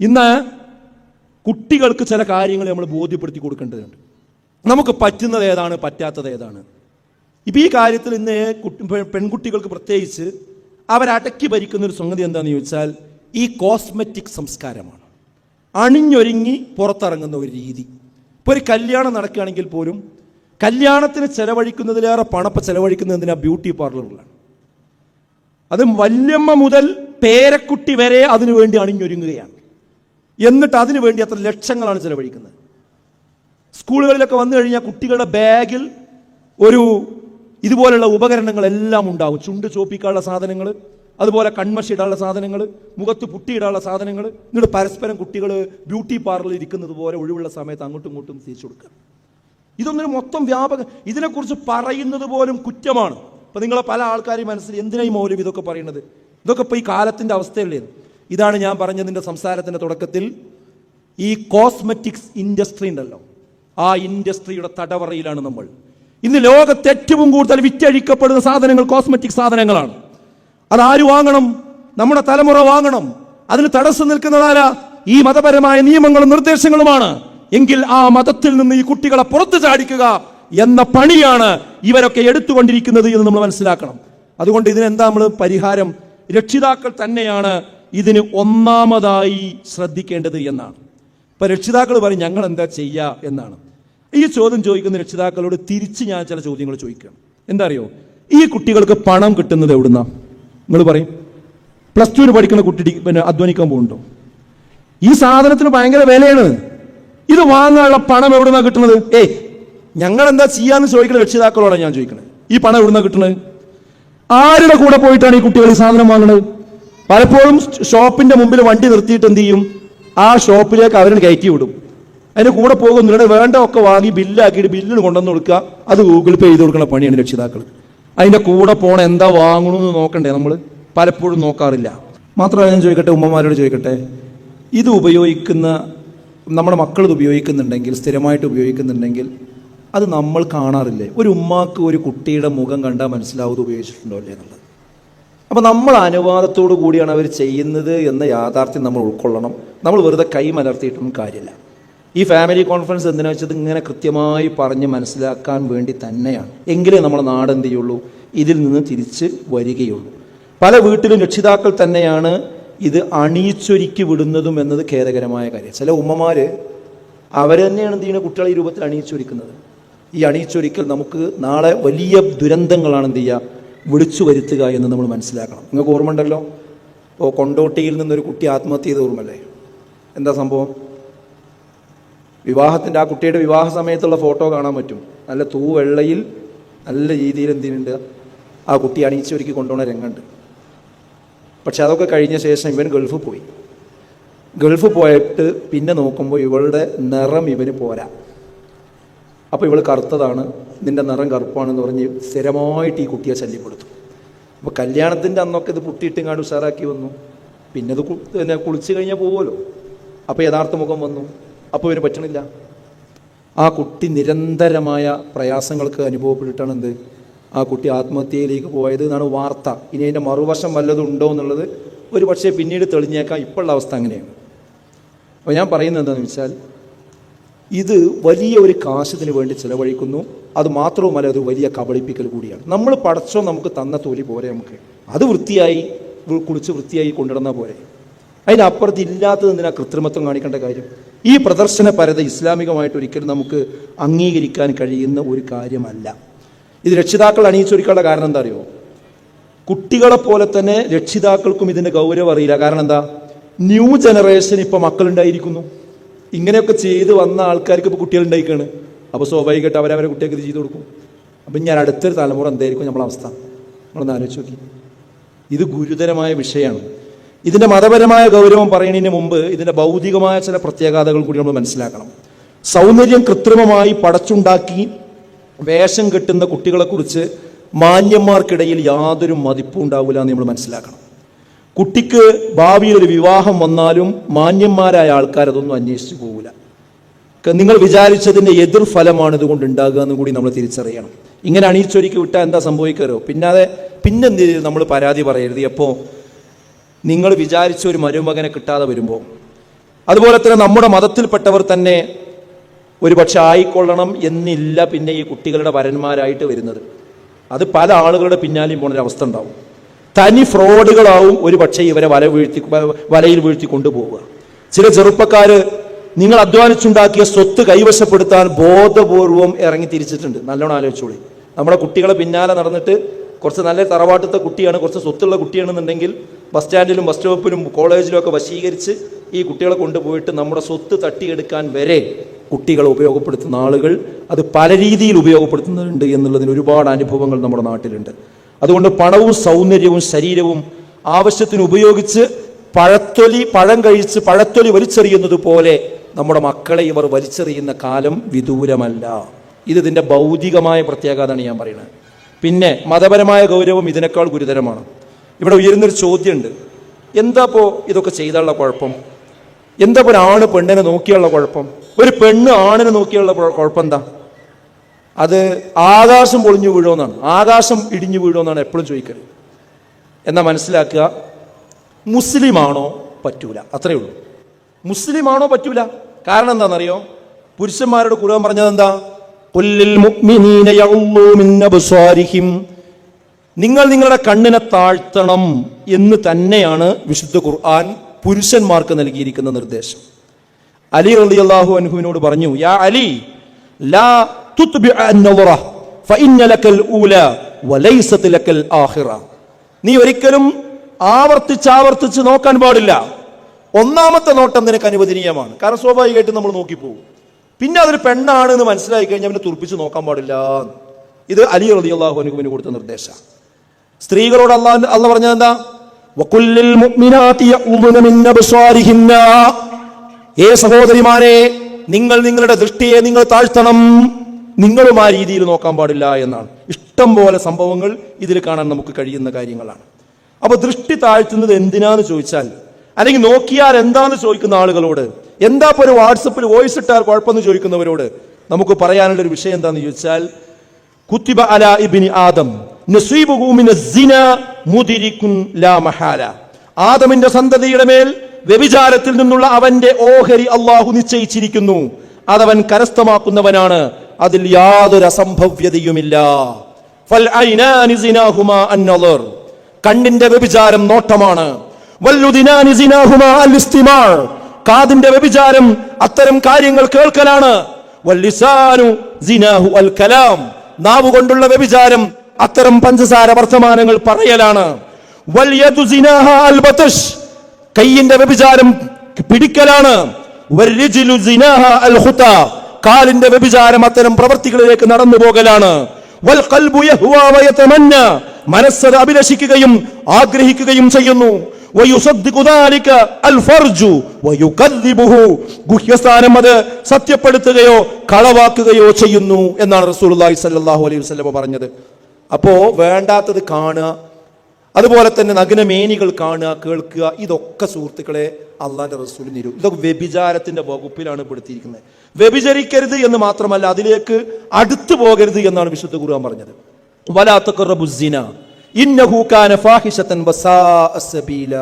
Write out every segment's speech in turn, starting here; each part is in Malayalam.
ഇന്ന് കുട്ടികൾക്ക് ചില കാര്യങ്ങൾ നമ്മൾ ബോധ്യപ്പെടുത്തി കൊടുക്കേണ്ടതുണ്ട്. നമുക്ക് പറ്റുന്നത് ഏതാണ് പറ്റാത്തത് ഏതാണ്? ഇപ്പം ഈ കാര്യത്തിൽ ഇന്ന് കുട്ടി പെൺകുട്ടികൾക്ക് പ്രത്യേകിച്ച് അവരടക്കി ഭരിക്കുന്ന ഒരു സംഗതി എന്താണെന്ന് ചോദിച്ചാൽ ഈ കോസ്മെറ്റിക് സംസ്കാരമാണ്. അണിഞ്ഞൊരുങ്ങി പുറത്തിറങ്ങുന്ന ഒരു രീതി. ഇപ്പോൾ ഒരു കല്യാണം നടക്കുകയാണെങ്കിൽ പോലും കല്യാണത്തിന് ചെലവഴിക്കുന്നതിലേറെ പണപ്പം എന്തിനാ? ബ്യൂട്ടി പാർലറിലാണ്. അത് വല്യമ്മ മുതൽ പേരക്കുട്ടി വരെ അതിനു വേണ്ടി അണിഞ്ഞൊരുങ്ങുകയാണ്. എന്നിട്ട് അതിനു വേണ്ടി അത്ര ലക്ഷങ്ങളാണ് ചെലവഴിക്കുന്നത്. സ്കൂളുകളിലൊക്കെ വന്നു കഴിഞ്ഞാൽ കുട്ടികളുടെ ബാഗിൽ ഒരു ഇതുപോലുള്ള ഉപകരണങ്ങളെല്ലാം ഉണ്ടാവും. ചുണ്ട് ചോപ്പിക്കാനുള്ള സാധനങ്ങൾ അതുപോലെ കൺമഷി ഇടാനുള്ള സാധനങ്ങൾ മുഖത്ത് പുട്ടി ഇടാനുള്ള സാധനങ്ങൾ എന്നിട്ട് പരസ്പരം കുട്ടികൾ ബ്യൂട്ടി പാർലറിൽ ഇരിക്കുന്നത് പോലെ ഒഴിവുള്ള സമയത്ത് അങ്ങോട്ടും ഇങ്ങോട്ടും തിരിച്ചു കൊടുക്കുക. ഇതൊന്നൊരു മൊത്തം വ്യാപക ഇതിനെക്കുറിച്ച് പറയുന്നത് പോലും കുറ്റമാണ്. ഇപ്പം നിങ്ങളെ പല ആൾക്കാരെയും മനസ്സിൽ എന്തിനായി മൗലം മൗലവി ഇതൊക്കെ പറയുന്നത്? ഇതൊക്കെ ഇപ്പോൾ ഈ കാലത്തിന്റെ അവസ്ഥയല്ലേ ഇതാണ് ഞാൻ പറഞ്ഞതിന്റെ സംസാരത്തിന്റെ തുടക്കത്തിൽ ഈ കോസ്മെറ്റിക്സ് ഇൻഡസ്ട്രി ഉണ്ടല്ലോ. ആ ഇൻഡസ്ട്രിയുടെ തടവറയിലാണ് നമ്മൾ. ഇന്ന് ലോകത്ത് ഏറ്റവും കൂടുതൽ വിറ്റഴിക്കപ്പെടുന്ന സാധനങ്ങൾ കോസ്മെറ്റിക് സാധനങ്ങളാണ്. അത് ആര് വാങ്ങണം? നമ്മുടെ തലമുറ വാങ്ങണം. അതിന് തടസ്സം നിൽക്കുന്നതാരാ ഈ മതപരമായ നിയമങ്ങളും നിർദ്ദേശങ്ങളുമാണ്. എങ്കിൽ ആ മതത്തിൽ നിന്ന് ഈ കുട്ടികളെ പുറത്തു ചാടിക്കുക എന്ന പണിയാണ് ഇവരൊക്കെ എടുത്തുകൊണ്ടിരിക്കുന്നത് എന്ന് നമ്മൾ മനസ്സിലാക്കണം. അതുകൊണ്ട് ഇതിനെന്താ നമ്മൾ പരിഹാരം? രക്ഷിതാക്കൾ തന്നെയാണ് ഇതിന് ഒന്നാമതായി ശ്രദ്ധിക്കേണ്ടത് എന്നാണ്. ഇപ്പൊ രക്ഷിതാക്കൾ പറയും ഞങ്ങൾ എന്താ ചെയ്യുക എന്നാണ്. ഈ ചോദ്യം ചോദിക്കുന്ന രക്ഷിതാക്കളോട് തിരിച്ച് ഞാൻ ചില ചോദ്യങ്ങൾ ചോദിക്കണം എന്താ അറിയോ ഈ കുട്ടികൾക്ക് പണം കിട്ടുന്നത് എവിടുന്ന? നിങ്ങൾ പറയും. പ്ലസ് ടുവിന് പഠിക്കുന്ന കുട്ടി പിന്നെ അധ്വാനിക്കാൻ പോകുന്നുണ്ടോ? ഈ സാധനത്തിന് ഭയങ്കര വിലയാണ്. ഇത് വാങ്ങാനുള്ള പണം എവിടുന്നാ കിട്ടുന്നത്? ഏയ് ഞങ്ങൾ എന്താ ചെയ്യാന്ന് ചോദിക്കുന്ന രക്ഷിതാക്കളോടാണ് ഞാൻ ചോദിക്കുന്നത് ഈ പണം എവിടുന്നാ കിട്ടുന്നത്? ആരുടെ കൂടെ പോയിട്ടാണ് ഈ കുട്ടികൾ ഈ സാധനം വാങ്ങുന്നത് പലപ്പോഴും ഷോപ്പിന്റെ മുമ്പിൽ വണ്ടി നിർത്തിയിട്ട് എന്ത് ചെയ്യും? ആ ഷോപ്പിലേക്ക് അവരെ കയറ്റി വിടും. അതിന് കൂടെ പോകും. നിങ്ങളുടെ വേണ്ട ഒക്കെ വാങ്ങി ബില്ലാക്കിയിട്ട് ബില്ലിന് കൊണ്ടുവന്ന് കൊടുക്കുക. അത് ഗൂഗിൾ പേ ചെയ്ത് കൊടുക്കുന്ന പണിയാണ് രക്ഷിതാക്കൾ അതിന്റെ കൂടെ പോണ എന്താ വാങ്ങണമെന്ന് നോക്കണ്ടേ നമ്മൾ പലപ്പോഴും നോക്കാറില്ല. മാത്രമല്ല ഞാൻ ചോദിക്കട്ടെ ഉമ്മമാരോട് ചോദിക്കട്ടെ. ഇത് ഉപയോഗിക്കുന്ന നമ്മുടെ മക്കൾ ഇത് ഉപയോഗിക്കുന്നുണ്ടെങ്കിൽ സ്ഥിരമായിട്ട് ഉപയോഗിക്കുന്നുണ്ടെങ്കിൽ അത് നമ്മൾ കാണാറില്ലേ? ഒരു ഉമ്മാക്ക് ഒരു കുട്ടിയുടെ മുഖം കണ്ടാൽ മനസ്സിലാവും ഉപയോഗിച്ചിട്ടുണ്ടോ അല്ലേ എന്നുള്ളത്. അപ്പോൾ നമ്മൾ അനുവാദത്തോടു കൂടിയാണ് അവർ ചെയ്യുന്നത് എന്ന യാഥാർത്ഥ്യം നമ്മൾ ഉൾക്കൊള്ളണം. നമ്മൾ വെറുതെ കൈ മലർത്തിയിട്ടൊന്നും കാര്യമില്ല. ഈ ഫാമിലി കോൺഫറൻസ് എന്തിനാ വെച്ചത്? ഇങ്ങനെ കൃത്യമായി പറഞ്ഞ് മനസ്സിലാക്കാൻ വേണ്ടി തന്നെയാണ്. എങ്കിലേ നമ്മുടെ നാട് എന്ത് ചെയ്യുള്ളൂ? ഇതിൽ നിന്ന് തിരിച്ച് വരികയുള്ളൂ. പല വീട്ടിലും രക്ഷിതാക്കൾ തന്നെയാണ് ഇത് അണിയിച്ചൊരുക്കി വിടുന്നതും എന്നത് ഖേദകരമായ കാര്യം. ചില ഉമ്മമാർ അവർ തന്നെയാണ് എന്ത് ചെയ്യുന്നത്? കുട്ടികളെ രൂപത്തിൽ അണിയിച്ചൊരുക്കുന്നത്. ഈ അണിയിച്ചൊരിക്കൽ നമുക്ക് നാളെ വലിയ ദുരന്തങ്ങളാണ് എന്ത് ചെയ്യുക? വിളിച്ചു വരുത്തുക എന്ന് നമ്മൾ മനസ്സിലാക്കണം. നിങ്ങൾക്ക് ഓർമ്മ ഉണ്ടല്ലോ ഇപ്പോൾ കൊണ്ടോട്ടിയിൽ നിന്നൊരു കുട്ടി ആത്മഹത്യ ചെയ്ത ഓർമ്മല്ലേ എന്താ സംഭവം? വിവാഹത്തിന്റെ ആ കുട്ടിയുടെ വിവാഹ സമയത്തുള്ള ഫോട്ടോ കാണാൻ പറ്റും. നല്ല തൂവെള്ളയിൽ നല്ല രീതിയിൽ എന്തിനുണ്ട് ആ കുട്ടി അണിയിച്ചൊരുക്കി കൊണ്ടുപോകുന്ന രംഗമുണ്ട്. പക്ഷെ അതൊക്കെ കഴിഞ്ഞ ശേഷം ഇവൻ ഗൾഫ് പോയി. ഗൾഫ് പോയിട്ട് പിന്നെ നോക്കുമ്പോൾ ഇവളുടെ നിറം ഇവന് പോരാ. അപ്പോൾ ഇവൾ കറുത്തതാണ് നിന്റെ നിറം കറുപ്പാണെന്ന് പറഞ്ഞ് സ്ഥിരമായിട്ട് ഈ കുട്ടിയെ ശല്യപ്പെടുത്തും. അപ്പോൾ കല്യാണത്തിന്റെ അന്നൊക്കെ ഇത് പുട്ടിയിട്ട് പുട്ടിയിട്ടിങ്ങാണ്ട് ഉഷാറാക്കി വന്നു. പിന്നെ അത് പിന്നെ കുളിച്ച് കഴിഞ്ഞാൽ പോകുമല്ലോ അപ്പോൾ യഥാർത്ഥ മുഖം വന്നു. അപ്പോൾ ഇവന് പറ്റണില്ല. ആ കുട്ടി നിരന്തരമായ പ്രയാസങ്ങൾക്ക് അനുഭവപ്പെട്ടിട്ടാണ് എന്ത്? ആ കുട്ടി ആത്മഹത്യയിലേക്ക് പോയത് എന്നാണ് വാർത്ത. ഇനി അതിന്റെ മറുവശം വല്ലതും ഉണ്ടോ എന്നുള്ളത് ഒരു പക്ഷേ പിന്നീട് തെളിഞ്ഞേക്കാം. ഇപ്പോഴുള്ള അവസ്ഥ അങ്ങനെയാണ്. അപ്പോൾ ഞാൻ പറയുന്നത് എന്താണെന്ന് വെച്ചാൽ ഇത് വലിയ ഒരു കാശത്തിന് വേണ്ടി ചിലവഴിക്കുന്നു. അത് മാത്രവുമല്ല അത് വലിയ കബളിപ്പിക്കൽ കൂടിയാണ്. നമ്മൾ പടച്ചോ നമുക്ക് തന്ന തൊലി പോരെ നമുക്ക്. അത് വൃത്തിയായി കുളിച്ച് വൃത്തിയായി കൊണ്ടിടുന്ന പോരെ. അതിനപ്പുറത്ത് ഇല്ലാത്തത് എന്തിനാ കൃത്രിമത്വം കാണിക്കേണ്ട കാര്യം? ഈ പ്രദർശന പരത ഇസ്ലാമികമായിട്ട് ഒരിക്കലും നമുക്ക് അംഗീകരിക്കാൻ കഴിയുന്ന ഒരു കാര്യമല്ല. ഇത് രക്ഷിതാക്കൾ അണിയിച്ചൊരുക്കാനുള്ള കാരണം എന്താ അറിയോ? കുട്ടികളെ പോലെ തന്നെ രക്ഷിതാക്കൾക്കും ഇതിന്റെ ഗൗരവം അറിയില്ല. കാരണം എന്താ? ന്യൂ ജനറേഷൻ ഇപ്പോൾ മക്കളുണ്ടായിരിക്കുന്നു. ഇങ്ങനെയൊക്കെ ചെയ്ത് വന്ന ആൾക്കാർക്ക് ഇപ്പോൾ കുട്ടികളുണ്ടായിക്കാണ് അപ്പോൾ സ്വാഭാവികമായിട്ട് അവരവരെ കുട്ടികൾക്ക് ഇത് ചെയ്ത് കൊടുക്കും. അപ്പം ഞാൻ അടുത്തൊരു തലമുറ എന്തായിരിക്കും നമ്മളെ അവസ്ഥ? നമ്മളൊന്ന് ആലോചിച്ച് നോക്കി. ഇത് ഗുരുതരമായ വിഷയമാണ്. ഇതിന്റെ മതപരമായ ഗൗരവം പറയുന്നതിന് മുമ്പ് ഇതിന്റെ ഭൗതികമായ ചില പ്രത്യേകതകൾ കൂടി നമ്മൾ മനസ്സിലാക്കണം. സൗന്ദര്യം കൃത്രിമമായി പടച്ചുണ്ടാക്കി വേഷം കെട്ടുന്ന കുട്ടികളെക്കുറിച്ച് മാന്യന്മാർക്കിടയിൽ യാതൊരു മതിപ്പും ഉണ്ടാവില്ല എന്ന് നമ്മൾ മനസ്സിലാക്കണം. കുട്ടിക്ക് ഭാവിയിൽ ഒരു വിവാഹം വന്നാലും മാന്യന്മാരായ ആൾക്കാർ അതൊന്നും അന്വേഷിച്ചു പോകില്ല നിങ്ങൾ വിചാരിച്ചതിന്റെ എതിർ ഫലമാണ് ഇതുകൊണ്ട് ഉണ്ടാകുക എന്ന് കൂടി നമ്മൾ തിരിച്ചറിയണം. ഇങ്ങനെ അണിയിച്ചൊരുക്കി വിട്ടാൽ എന്താ സംഭവിക്കാറോ? പിന്നാതെ പിന്നെ നമ്മൾ പരാതി പറയരുത്. എപ്പോൾ നിങ്ങൾ വിചാരിച്ച ഒരു മരുമകനെ കിട്ടാതെ വരുമ്പോൾ. അതുപോലെ തന്നെ നമ്മുടെ മതത്തിൽപ്പെട്ടവർ തന്നെ ഒരു പക്ഷെ ആയിക്കൊള്ളണം എന്നില്ല പിന്നെ ഈ കുട്ടികളുടെ വരന്മാരായിട്ട് വരുന്നത്. അത് പല ആളുകളുടെ പിന്നാലെയും പോണൊരവസ്ഥ ഉണ്ടാവും. തനി ഫ്രോഡുകളാവും ഒരു പക്ഷേ ഇവരെ വല വീഴ്ത്തി വലയിൽ വീഴ്ത്തി കൊണ്ടുപോവുക. ചില ചെറുപ്പക്കാർ നിങ്ങൾ അധ്വാനിച്ചുണ്ടാക്കിയ സ്വത്ത് കൈവശപ്പെടുത്താൻ ബോധപൂർവം ഇറങ്ങി തിരിച്ചിട്ടുണ്ട്. നല്ലോണം ആലോചിച്ചോളി. നമ്മുടെ കുട്ടികളെ പിന്നാലെ നടന്നിട്ട് കുറച്ച് നല്ല തറവാട്ടത്തെ കുട്ടിയാണ് കുറച്ച് സ്വത്തുള്ള കുട്ടിയാണെന്നുണ്ടെങ്കിൽ ബസ് സ്റ്റാൻഡിലും ബസ് സ്റ്റോപ്പിലും കോളേജിലും ഒക്കെ വശീകരിച്ച് ഈ കുട്ടികളെ കൊണ്ടുപോയിട്ട് നമ്മുടെ സ്വത്ത് തട്ടിയെടുക്കാൻ വരെ കുട്ടികളെ ഉപയോഗപ്പെടുത്തുന്ന ആളുകൾ അത് പല രീതിയിൽ ഉപയോഗപ്പെടുത്തുന്നുണ്ട് എന്നുള്ളതിന് ഒരുപാട് അനുഭവങ്ങൾ നമ്മുടെ നാട്ടിലുണ്ട്. അതുകൊണ്ട് പണവും സൗന്ദര്യവും ശരീരവും ആവശ്യത്തിന് ഉപയോഗിച്ച് പഴത്തൊലി പഴം കഴിച്ച് പഴത്തൊലി വലിച്ചെറിയുന്നത് പോലെ നമ്മുടെ മക്കളെ ഇവർ വലിച്ചെറിയുന്ന കാലം വിദൂരമല്ല. ഇത് ഇതിന്റെ ഭൗതികമായ പ്രത്യേകതയാണ് ഞാൻ പറയുന്നത്. പിന്നെ മതപരമായ ഗൗരവം ഇതിനേക്കാൾ ഗുരുതരമാണ്. ഇവിടെ ഉയരുന്നൊരു ചോദ്യമുണ്ട്. എന്താ ഇപ്പോൾ ഇതൊക്കെ ചെയ്താലുള്ള കുഴപ്പം? എന്താ ഇപ്പോൾ ഒരാണ് പെണ്ണിനെ നോക്കിയുള്ള കുഴപ്പം? ഒരു പെണ്ണ് ആണിനെ നോക്കിയുള്ള കുഴപ്പം എന്താ? അത് ആകാശം പൊളിഞ്ഞു വീഴുമെന്നാണ്. ആകാശം ഇടിഞ്ഞു വീഴുമെന്നാണ് എപ്പോഴും ചോദിക്കരുത് എന്നാൽ മനസ്സിലാക്കുക? മുസ്ലിമാണോ പറ്റൂല. അത്രയേ ഉള്ളൂ. മുസ്ലിമാണോ പറ്റൂല? കാരണം എന്താണെന്നറിയോ? പുരുഷന്മാരോട് ഖുർആൻ പറഞ്ഞത് എന്താ. നിങ്ങൾ നിങ്ങളുടെ കണ്ണിനെ താഴ്ത്തണം എന്ന് തന്നെയാണ് വിശുദ്ധ ഖുർആൻ പുരുഷന്മാർക്ക് നൽകിയിരിക്കുന്ന നിർദ്ദേശം. അലി റളിയല്ലാഹു അൻഹുവിനോട് പറഞ്ഞു യാ അലി ലാ നീ ഒരിക്കലും ആവർത്തിച്ച് ആവർത്തിച്ച് നോക്കാൻ പാടില്ല. ഒന്നാമത്തെ നോട്ടം നിനക്ക് അനുവദനീയമാണ്. കാരണം സ്വാഭാവികമായിട്ടും നമ്മൾ നോക്കിപ്പോകും. പിന്നെ അതൊരു പെണ്ണാണ് എന്ന് മനസ്സിലായി കഴിഞ്ഞാൽ അവനെ തുറപ്പിച്ച് നോക്കാൻ പാടില്ല. ഇത് അലി റളിയല്ലാഹു അൻഹുവിന് കൊടുത്ത നിർദ്ദേശം. സ്ത്രീകളോട് അള്ളാഹ് അല്ല പറഞ്ഞത് എന്താ? ഏ സഹോദരിമാരെ നിങ്ങൾ നിങ്ങളുടെ ദൃഷ്ടിയെ നിങ്ങൾ താഴ്ത്തണം. നിങ്ങളും ആ രീതിയിൽ നോക്കാൻ പാടില്ല എന്നാണ്. ഇഷ്ടം പോലെ സംഭവങ്ങൾ ഇതിൽ കാണാൻ നമുക്ക് കഴിയുന്ന കാര്യങ്ങളാണ്. അപ്പോൾ ദൃഷ്ടി താഴ്ത്തുന്നത് എന്തിനാന്ന് ചോദിച്ചാൽ അല്ലെങ്കിൽ നോക്കിയാൽ എന്താന്ന് ചോദിക്കുന്ന ആളുകളോട് എന്താ ഒരു വാട്സപ്പിൽ വോയിസ് ഇട്ടാൽ കുഴപ്പമെന്ന് ചോദിക്കുന്നവരോട് നമുക്ക് പറയാനുള്ള ഒരു വിഷയം എന്താന്ന് ചോദിച്ചാൽ കുത്തിബ അല ഇബ്നി ആദം ആദമിന്റെ സന്തതിയുടെ മേൽ വ്യഭിചാരത്തിൽ നിന്നുള്ള അവന്റെ ഓഹരി അള്ളാഹു നിശ്ചയിച്ചിരിക്കുന്നു. അതവൻ കരസ്ഥമാക്കുന്നവനാണ് അതിൽ യാതൊരു അസംഭവ്യതയുമില്ല. കണ്ണിന്റെ വ്യഭിചാരം നോട്ടമാണ്. കാതിന്റെ വ്യഭിചാരം അത്തരം കാര്യങ്ങൾ കേൾക്കലാണ്. നാവ് കൊണ്ടുള്ള വ്യഭിചാരം അത്തരം പഞ്ചസാര വർത്തമാനങ്ങൾ പറയലാണ്. കയ്യിന്റെ വ്യഭിചാരം പിടിക്കലാണ്. കാലിന്റെ വ്യഭിചാരം അത്തരം പ്രവൃത്തികളിലേക്ക് നടന്നു പോകലാണ്. മനസ്സത് അഭിലഷിക്കുകയും ആഗ്രഹിക്കുകയും ചെയ്യുന്നു. ഗുഹ്യസ്ഥാനം അത് സത്യപ്പെടുത്തുകയോ കളവാക്കുകയോ ചെയ്യുന്നു എന്നാണ് റസൂൽ സ്വല്ലല്ലാഹു അലൈഹി വസല്ലം പറഞ്ഞത് അപ്പോ വേണ്ടാത്തത് കാണുക അതുപോലെ തന്നെ നഗ്നമേനികൾ കാണുക കേൾക്കുക ഇതൊക്കെ സുഹൃത്തുക്കളെ അള്ളാന്റെ റസൂൽ നിരും. ഇതൊക്കെ വ്യഭിചാരത്തിന്റെ വകുപ്പിലാണ് പെടുത്തിയിരിക്കുന്നത്. വ്യഭിചരിക്കരുത് എന്ന് മാത്രമല്ല അതിലേക്ക് അടുത്തു പോകരുത് എന്നാണ് വിശുദ്ധ ഖുർആൻ പറഞ്ഞത്. വലാത്തഖറബുസ്സിന ഇന്നഹു കാന ബസാ സബീല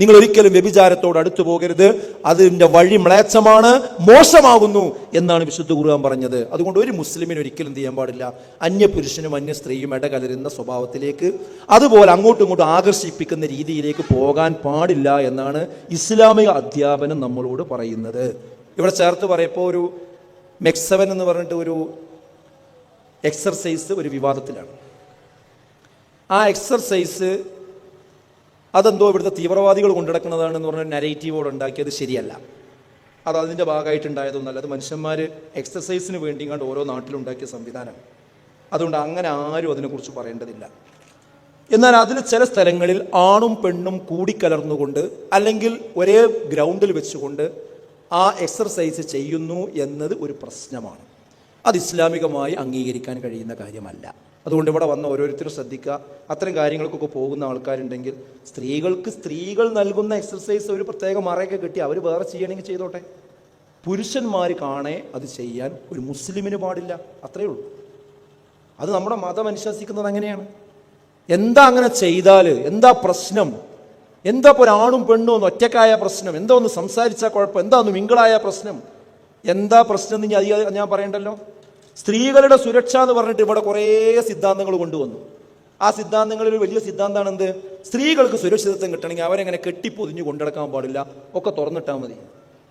നിങ്ങൾ ഒരിക്കലും വ്യഭിചാരത്തോട് അടുത്തു പോകരുത്. അതിന്റെ വഴി മ്ലേച്ഛമാണ് മോശമാകുന്നു എന്നാണ് വിശുദ്ധ ഖുർആൻ പറഞ്ഞത്. അതുകൊണ്ട് ഒരു മുസ്ലിമിന് ഒരിക്കലും ചെയ്യാൻ പാടില്ല. അന്യപുരുഷനും അന്യ സ്ത്രീയും ഇടകലരുന്ന സ്വഭാവത്തിലേക്ക് അതുപോലെ അങ്ങോട്ടും ഇങ്ങോട്ടും ആകർഷിപ്പിക്കുന്ന രീതിയിലേക്ക് പോകാൻ പാടില്ല എന്നാണ് ഇസ്ലാമിക അധ്യാപനം നമ്മളോട് പറയുന്നത്. ഇവിടെ ചേർത്ത് പറയപ്പോൾ ഒരു മെക്സവൻ എന്ന് പറഞ്ഞിട്ട് ഒരു എക്സർസൈസ് ഒരു വിവാദത്തിലാണ്. ആ എക്സർസൈസ് അതെന്തോ ഇവിടുത്തെ തീവ്രവാദികൾ കൊണ്ടുനടക്കുന്നതാണെന്ന് പറഞ്ഞ നരേറ്റീവോട് ഉണ്ടാക്കിയത് ശരിയല്ല. അത് അതിന്റെ ഭാഗമായിട്ടുണ്ടായതൊന്നല്ല അത് മനുഷ്യന്മാർ എക്സസൈസിന് വേണ്ടി കണ്ട് ഓരോ നാട്ടിലുണ്ടാക്കിയ സംവിധാനം. അതുകൊണ്ട് അങ്ങനെ ആരും അതിനെക്കുറിച്ച് പറയേണ്ടതില്ല. എന്നാൽ അതിൽ ചില സ്ഥലങ്ങളിൽ ആണും പെണ്ണും കൂടിക്കലർന്നുകൊണ്ട് അല്ലെങ്കിൽ ഒരേ ഗ്രൗണ്ടിൽ വെച്ചുകൊണ്ട് ആ എക്സർസൈസ് ചെയ്യുന്നു എന്നത് ഒരു പ്രശ്നമാണ്. അത് ഇസ്ലാമികമായി അംഗീകരിക്കാൻ കഴിയുന്ന കാര്യമല്ല. അതുകൊണ്ട് ഇവിടെ വന്ന ഓരോരുത്തരും ശ്രദ്ധിക്കുക. അത്തരം കാര്യങ്ങൾക്കൊക്കെ പോകുന്ന ആൾക്കാരുണ്ടെങ്കിൽ സ്ത്രീകൾക്ക് സ്ത്രീകൾ നൽകുന്ന എക്സർസൈസ് ഒരു പ്രത്യേക മറയൊക്കെ കിട്ടി അവർ വേറെ ചെയ്യണമെങ്കിൽ ചെയ്തോട്ടെ. പുരുഷന്മാർ കാണേ അത് ചെയ്യാൻ ഒരു മുസ്ലിമിന് പാടില്ല. അത്രയേ ഉള്ളൂ. അത് നമ്മുടെ മതം അനുശാസിക്കുന്നത് അങ്ങനെയാണ്. എന്താ അങ്ങനെ ചെയ്താൽ എന്താ പ്രശ്നം? എന്താ ഇപ്പോൾ ഒരാണും പെണ്ണും ഒന്ന് ഒറ്റക്കായ പ്രശ്നം? എന്താ ഒന്ന് സംസാരിച്ചാൽ കുഴപ്പം? എന്താ ഒന്ന് മിങ്കിളായ പ്രശ്നം? എന്താ പ്രശ്നം എന്ന് ഞാൻ പറയണ്ടല്ലോ? സ്ത്രീകളുടെ സുരക്ഷ എന്ന് പറഞ്ഞിട്ട് ഇവിടെ കുറേ സിദ്ധാന്തങ്ങൾ കൊണ്ടുവന്നു. ആ സിദ്ധാന്തങ്ങളിൽ ഒരു വലിയ സിദ്ധാന്തമാണ് എന്ത് സ്ത്രീകൾക്ക് സുരക്ഷിതത്വം കിട്ടണമെങ്കിൽ അവരെങ്ങനെ കെട്ടിപ്പൊതിഞ്ഞ് കൊണ്ടിടക്കാൻ പാടില്ല? ഒക്കെ തുറന്നിട്ടാൽ മതി.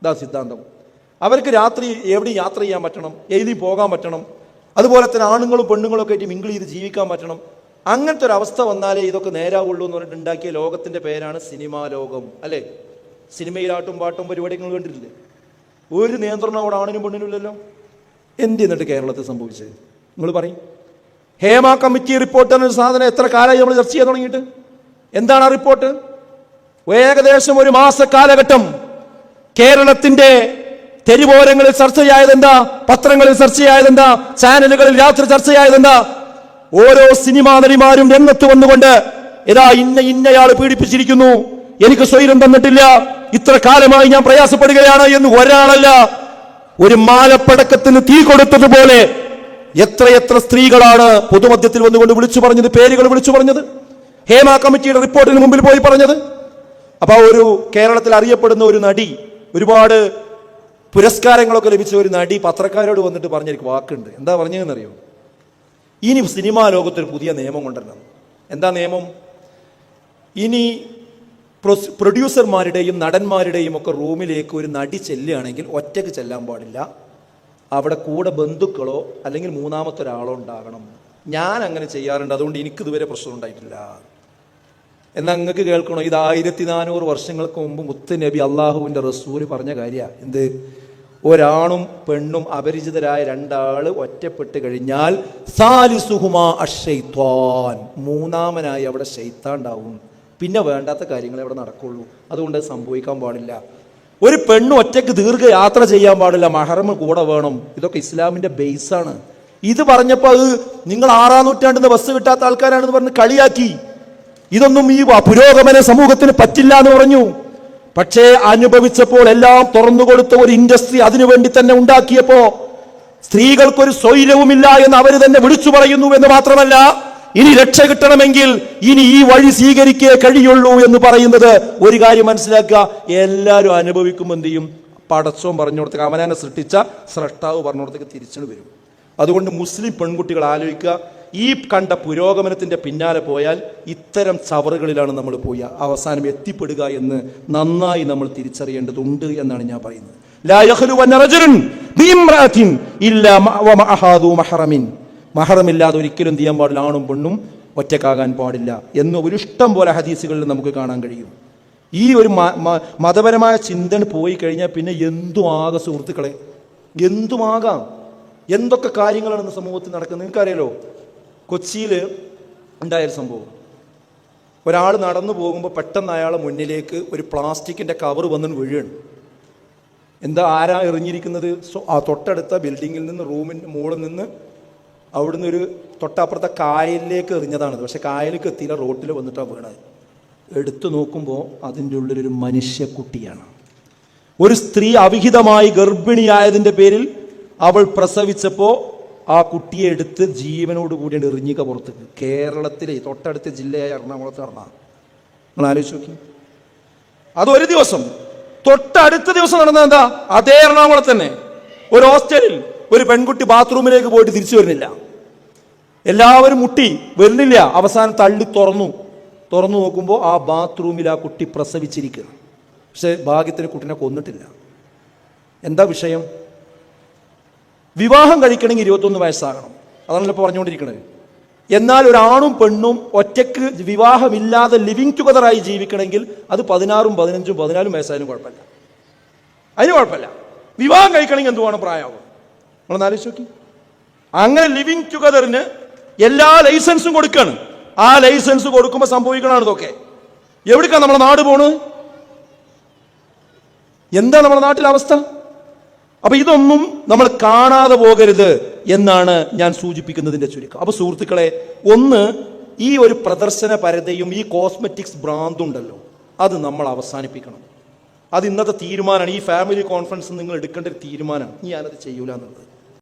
ഇതാ സിദ്ധാന്തം. അവർക്ക് രാത്രി എവിടെ യാത്ര ചെയ്യാൻ പറ്റണം എഴുതി പോകാൻ പറ്റണം. അതുപോലെ തന്നെ ആണുങ്ങളും പെണ്ണുങ്ങളും ഒക്കെ ആയിട്ട് മിങ്കിൾ ചെയ്ത് ജീവിക്കാൻ പറ്റണം. അങ്ങനത്തെ ഒരു അവസ്ഥ വന്നാലേ ഇതൊക്കെ നേരാവുള്ളൂ എന്ന് പറഞ്ഞിട്ട് ഉണ്ടാക്കിയ ലോകത്തിന്റെ പേരാണ് സിനിമാ ലോകം അല്ലേ? സിനിമയിലാട്ടും പാട്ടും പരിപാടികൾ കണ്ടിട്ടില്ലേ? ഒരു നിയന്ത്രണം അവിടെ ആണിനും പെണ്ണിനും ഇല്ലല്ലോ. എന്ത് എന്നിട്ട് കേരളത്തിൽ സംഭവിച്ചത്? നിങ്ങൾ പറയും. ഹേമ കമ്മിറ്റി റിപ്പോർട്ട് എന്നൊരു സാധനം എത്ര കാലമായി നമ്മൾ ചർച്ച ചെയ്യാൻ തുടങ്ങിയിട്ട്? എന്താണ് ആ റിപ്പോർട്ട് ഏകദേശം ഒരു മാസ കാലഘട്ടം കേരളത്തിന്റെ തെരുവോരങ്ങളിൽ ചർച്ചയായതെന്താ പത്രങ്ങളിൽ ചർച്ചയായതെന്താ ചാനലുകളിൽ രാത്രി ചർച്ചയായതെന്താ ഓരോ സിനിമാ നടിമാരും രംഗത്ത് വന്നുകൊണ്ട് ഇതാ ഇന്ന ഇന്നയാൾ പീഡിപ്പിച്ചിരിക്കുന്നു. എനിക്ക് സ്വൈരം തന്നിട്ടില്ല. ഇത്ര കാലമായി ഞാൻ പ്രയാസപ്പെടുകയാണ് എന്ന് ഒരാളല്ല ഒരു മാലപ്പടക്കത്തിന് തീ കൊടുത്തതുപോലെ എത്രയെത്ര സ്ത്രീകളാണ് പൊതുമധ്യത്തിൽ വന്നുകൊണ്ട് വിളിച്ചു പറഞ്ഞത് പേരുകൾ വിളിച്ചു പറഞ്ഞത്? ഹേമ കമ്മിറ്റിയുടെ റിപ്പോർട്ടിന് മുമ്പിൽ പോയി പറഞ്ഞത്? അപ്പൊ ആ ഒരു കേരളത്തിൽ അറിയപ്പെടുന്ന ഒരു നടി ഒരുപാട് പുരസ്കാരങ്ങളൊക്കെ ലഭിച്ച ഒരു നടി പത്രക്കാരോട് വന്നിട്ട് പറഞ്ഞൊരു വാക്കുണ്ട്. എന്താ പറഞ്ഞതെന്നറിയോ? ഇനി സിനിമാ ലോകത്തൊരു പുതിയ നിയമം കൊണ്ടുവരണം. എന്താ നിയമം? ഇനി പ്രൊഡ്യൂസർമാരുടെയും നടന്മാരുടെയും ഒക്കെ റൂമിലേക്ക് ഒരു നടി ചെല്ലുകയാണെങ്കിൽ ഒറ്റയ്ക്ക് ചെല്ലാൻ പാടില്ല. അവിടെ കൂടെ ബന്ധുക്കളോ അല്ലെങ്കിൽ മൂന്നാമത്തെ ഒരാളോ ഉണ്ടാകണം. ഞാൻ അങ്ങനെ ചെയ്യാറുണ്ട്. അതുകൊണ്ട് എനിക്ക് ഇതുവരെ പ്രശ്നം ഉണ്ടായിട്ടില്ല. എന്നാൽ നിങ്ങൾക്ക് കേൾക്കണോ? ഇത് ആയിരത്തി നാനൂറ് വർഷങ്ങൾക്ക് മുമ്പ് മുത്ത് നബി അള്ളാഹുവിന്റെ റസൂൽ പറഞ്ഞ കാര്യമാണ് എന്ത്? ഒരാണും പെണ്ണും അപരിചിതരായ രണ്ടാൾ ഒറ്റപ്പെട്ട് കഴിഞ്ഞാൽ സാലിസുഹുമാ അഷൈത്വാൻ. മൂന്നാമനായി അവിടെ ശൈത്താൻ ഉണ്ടാവും. പിന്നെ വേണ്ടാത്ത കാര്യങ്ങൾ അവിടെ നടക്കുള്ളൂ. അതുകൊണ്ട് സംഭവിക്കാൻ പാടില്ല. ഒരു പെണ്ണ് ഒറ്റയ്ക്ക് ദീർഘ യാത്ര ചെയ്യാൻ പാടില്ല. മഹറമ് കൂടെ വേണം. ഇതൊക്കെ ഇസ്ലാമിന്റെ ബേസാണ് ഇത് പറഞ്ഞപ്പോൾ അത് നിങ്ങൾ ആറാം നൂറ്റാണ്ടിന്ന് ബസ് കിട്ടാത്ത ആൾക്കാരാണെന്ന് പറഞ്ഞ് കളിയാക്കി. ഇതൊന്നും ഈ പുരോഗമന സമൂഹത്തിന് പറ്റില്ല എന്ന് പറഞ്ഞു. പക്ഷേ അനുഭവിച്ചപ്പോൾ എല്ലാം തുറന്നു കൊടുത്ത ഒരു ഇൻഡസ്ട്രി അതിനുവേണ്ടി തന്നെ ഉണ്ടാക്കിയപ്പോ സ്ത്രീകൾക്കൊരു സ്വൈര്യവുമില്ല എന്ന് അവർ തന്നെ വിളിച്ചു പറയുന്നു എന്ന് മാത്രമല്ല ഇനി രക്ഷ കിട്ടണമെങ്കിൽ ഇനി ഈ വഴി സ്വീകരിക്കേ കഴിയുള്ളൂ എന്ന് പറയുന്നത് ഒരു കാര്യം മനസ്സിലാക്കുക. എല്ലാവരും അനുഭവിക്കുമ്പോൾ എന്ത് ചെയ്യും? പടച്ചവും പറഞ്ഞു കൊടുത്തേക്ക് അവനാനെ സൃഷ്ടിച്ച സ്രഷ്ടാവ് പറഞ്ഞു കൊടുത്തേക്ക് തിരിച്ചു വരും. അതുകൊണ്ട് മുസ്ലിം പെൺകുട്ടികൾ ആലോചിക്കുക. ഈ കണ്ട പുരോഗമനത്തിന്റെ പിന്നാലെ പോയാൽ ഇത്തരം ചവറുകളിലാണ് നമ്മൾ പോയി അവസാനം എത്തിപ്പെടുക എന്ന് നന്നായി നമ്മൾ തിരിച്ചറിയേണ്ടതുണ്ട് എന്നാണ് ഞാൻ പറയുന്നത്. മഹറമില്ലാതെ ഒരിക്കലും എന്ത് ചെയ്യാൻ പാടില്ല. ആണും പെണ്ണും ഒറ്റക്കാകാൻ പാടില്ല എന്ന് ഒരു ഇഷ്ടം പോലെ ഹദീസുകളിൽ നമുക്ക് കാണാൻ കഴിയും. ഈ ഒരു മതപരമായ ചിന്തന പോയി കഴിഞ്ഞാൽ പിന്നെ എന്തുമാകാം സുഹൃത്തുക്കളെ എന്തുമാകാം എന്തൊക്കെ കാര്യങ്ങളാണ് ഇന്ന് സമൂഹത്തിൽ നടക്കുന്നത്? നിങ്ങൾക്കറിയാലോ? കൊച്ചിയിൽ ഉണ്ടായൊരു സംഭവം. ഒരാൾ നടന്നു പോകുമ്പോൾ പെട്ടെന്ന് അയാളെ മുന്നിലേക്ക് ഒരു പ്ലാസ്റ്റിക്കിന്റെ കവർ വന്ന് വീഴുകയാണ്. എന്താ ആരാ എറിഞ്ഞിരിക്കുന്നത്? ആ തൊട്ടടുത്ത ബിൽഡിങ്ങിൽ നിന്ന് റൂമിന്റെ മുകളിൽ നിന്ന് അവിടുന്ന് ഒരു തൊട്ടപ്പുറത്തെ കായലിലേക്ക് എറിഞ്ഞതാണത് പക്ഷെ കായലിലേക്ക് എത്തിയില്ല റോട്ടിൽ വന്നിട്ടാണ് വീണത്. എടുത്തു നോക്കുമ്പോൾ അതിന്റെ ഉള്ളിലൊരു മനുഷ്യക്കുട്ടിയാണ്. ഒരു സ്ത്രീ അവിഹിതമായി ഗർഭിണിയായതിന്റെ പേരിൽ അവൾ പ്രസവിച്ചപ്പോൾ ആ കുട്ടിയെ എടുത്ത് ജീവനോട് കൂടിയാണ് എറിഞ്ഞിക്ക പുറത്തേക്ക്. കേരളത്തിലെ തൊട്ടടുത്ത ജില്ലയായ എറണാകുളത്ത് നടന്ന. നിങ്ങൾ ആലോചിച്ച് നോക്കി. അത് ഒരു ദിവസം തൊട്ടടുത്ത ദിവസം നടന്നത് എന്താ? അതേ എറണാകുളത്ത് തന്നെ. ഒരു ഹോസ്റ്റലിൽ ഒരു പെൺകുട്ടി ബാത്റൂമിലേക്ക് പോയിട്ട് തിരിച്ചു വരുന്നില്ല. എല്ലാവരും മുട്ടി വരുന്നില്ല. അവസാനം തള്ളി തുറന്നു. തുറന്നു നോക്കുമ്പോൾ ആ ബാത്റൂമിൽ ആ കുട്ടി പ്രസവിച്ചിരിക്കുന്നു. പക്ഷേ ഭാഗ്യത്തിന് കുട്ടിനെ കൊന്നിട്ടില്ല. എന്താ വിഷയം? വിവാഹം കഴിക്കണമെങ്കിൽ ഇരുപത്തൊന്ന് വയസ്സാകണം. അതാണല്ലോ ഇപ്പോൾ പറഞ്ഞുകൊണ്ടിരിക്കുന്നത്. എന്നാൽ ഒരാണും പെണ്ണും ഒറ്റയ്ക്ക് വിവാഹമില്ലാതെ ലിവിങ് ടുഗദറായി ജീവിക്കണമെങ്കിൽ അത് പതിനാറും പതിനഞ്ചും പതിനാലും വയസ്സായാലും കുഴപ്പമില്ല. അതിന് കുഴപ്പമില്ല. വിവാഹം കഴിക്കണമെങ്കിൽ എന്തുവാണ് പ്രായമാകും നിങ്ങളൊന്ന് ആലോചിച്ച് നോക്കി. അങ്ങനെ ലിവിങ് ടുഗദറിന് എല്ലാ ലൈസൻസും കൊടുക്കുകയാണ് ആ ലൈസൻസ് കൊടുക്കുമ്പോൾ സംഭവിക്കണമാണ് ഇതൊക്കെ. എവിടേക്കാണ് നമ്മുടെ നാട് പോണ്? എന്താ നമ്മുടെ നാട്ടിലെ അവസ്ഥ? അപ്പൊ ഇതൊന്നും നമ്മൾ കാണാതെ പോകരുത് എന്നാണ് ഞാൻ സൂചിപ്പിക്കുന്നതിന്റെ ചുരുക്കം. അപ്പൊ സുഹൃത്തുക്കളെ ഒന്ന് ഈ ഒരു പ്രദർശന പരതയും ഈ കോസ്മെറ്റിക്സ് ഭ്രാന്തുണ്ടല്ലോ അത് നമ്മൾ അവസാനിപ്പിക്കണം. അത് ഇന്നത്തെ തീരുമാനമാണ്. ഈ ഫാമിലി കോൺഫറൻസ് നിങ്ങൾ എടുക്കേണ്ട ഒരു തീരുമാനമാണ്. ഞാനത് ചെയ്യൂല എന്നുള്ളത്.